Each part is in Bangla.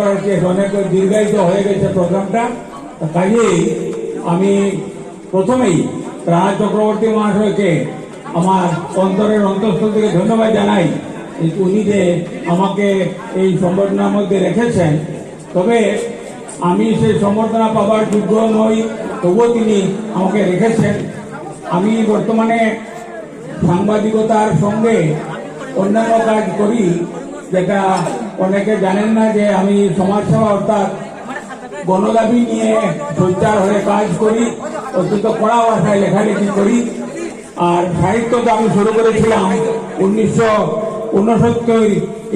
করার চেষ্টা অনেক দীর্ঘায়িত হয়ে গেছে প্রোগ্রামটা। কাজেই আমি প্রথমেই রাজ চক্রবর্তী মহাশয়কে আমার অন্তরের অন্তঃস্থল থেকে ধন্যবাদ জানাই। উনি যে আমাকে এই সংগঠনের মধ্যে রেখেছেন, তবে আমি সেই সম্বর্ধনা পাবার যোগ্য নই, তবুও তিনি আমাকে রেখেছেন। আমি বর্তমানে সাংবাদিকতার সঙ্গে অন্যান্য কাজ করি, যেটা অনেকে জানেন না যে আমি সমাজসেবা অর্থাৎ গণদাবি নিয়ে সোচ্চার হয়ে কাজ করি অত্যন্ত কড়া ভাষায় লেখালেখি করি। আর সাহিত্য তো আমি শুরু করেছিলাম উনিশশো উনসত্তর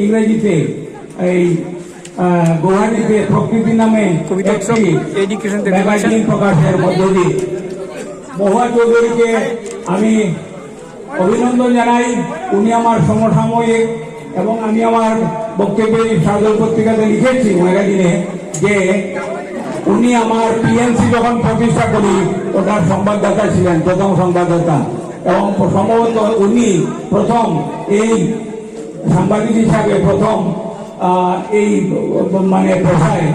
ইংরেজিতে এই গৌহাটিতে প্রকৃতি নামে ম্যাগাজিন প্রকাশের মধ্য দিয়ে। মহুয়া চৌধুরীকে আমি অভিনন্দন জানাই। উনি আমার সমসাময়িক এবং আমি আমার বক্তব্যে সাদর পত্রিকাতে লিখেছি ম্যাগাজিনে যে উনি আমার পিএনসি যখন প্রতিষ্ঠা করি ওটার সংবাদদাতা ছিলেন, প্রথম সংবাদদাতা। এবং সম্ভবত উনি প্রথম এই সাংবাদিক হিসাবে প্রথম এই মানে পেশায়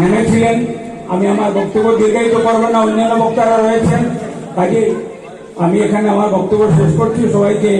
নেমেছিলেন। আমি আমার বক্তব্য দীর্ঘায়িত করব না, অন্যান্য বক্তারা রয়েছেন। কাজে আমি এখানে আমার বক্তব্য শেষ করছি। সবাইকে